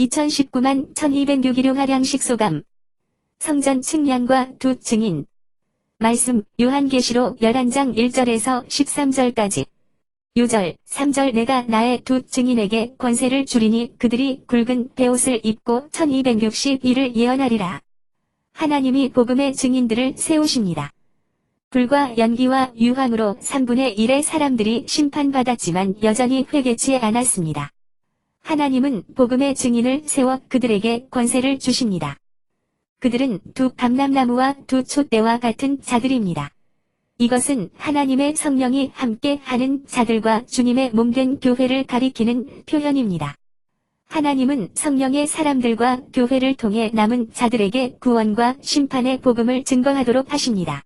2019만 1206일용 하량식 소감. 성전 측량과 두 증인. 말씀 요한계시록 11장 1절에서 13절까지. 요절 3절 내가 나의 두 증인에게 권세를 주리니 그들이 굵은 베옷을 입고 1261을 예언하리라. 하나님이 복음의 증인들을 세우십니다. 불과 연기와 유황으로 3분의 1의 사람들이 심판받았지만 여전히 회개치 않았습니다. 하나님은 복음의 증인을 세워 그들에게 권세를 주십니다. 그들은 두 감람나무와 두 촛대와 같은 자들입니다. 이것은 하나님의 성령이 함께 하는 자들과 주님의 몸된 교회를 가리키는 표현입니다. 하나님은 성령의 사람들과 교회를 통해 남은 자들에게 구원과 심판의 복음을 증거하도록 하십니다.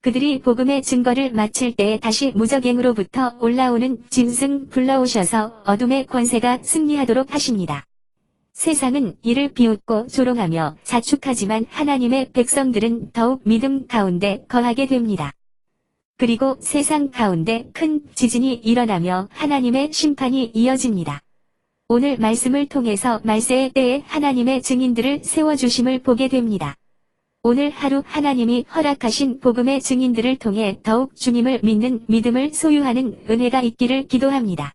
그들이 복음의 증거를 마칠 때에 다시 무적행으로부터 올라오는 짐승 불러오셔서 어둠의 권세가 승리하도록 하십니다. 세상은 이를 비웃고 조롱하며 자축하지만 하나님의 백성들은 더욱 믿음 가운데 거하게 됩니다. 그리고 세상 가운데 큰 지진이 일어나며 하나님의 심판이 이어집니다. 오늘 말씀을 통해서 말세의 때에 하나님의 증인들을 세워주심을 보게 됩니다. 오늘 하루 하나님이 허락하신 복음의 증인들을 통해 더욱 주님을 믿는 믿음을 소유하는 은혜가 있기를 기도합니다.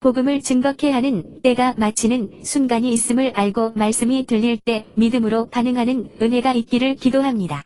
복음을 증거케 하는 때가 마치는 순간이 있음을 알고 말씀이 들릴 때 믿음으로 반응하는 은혜가 있기를 기도합니다.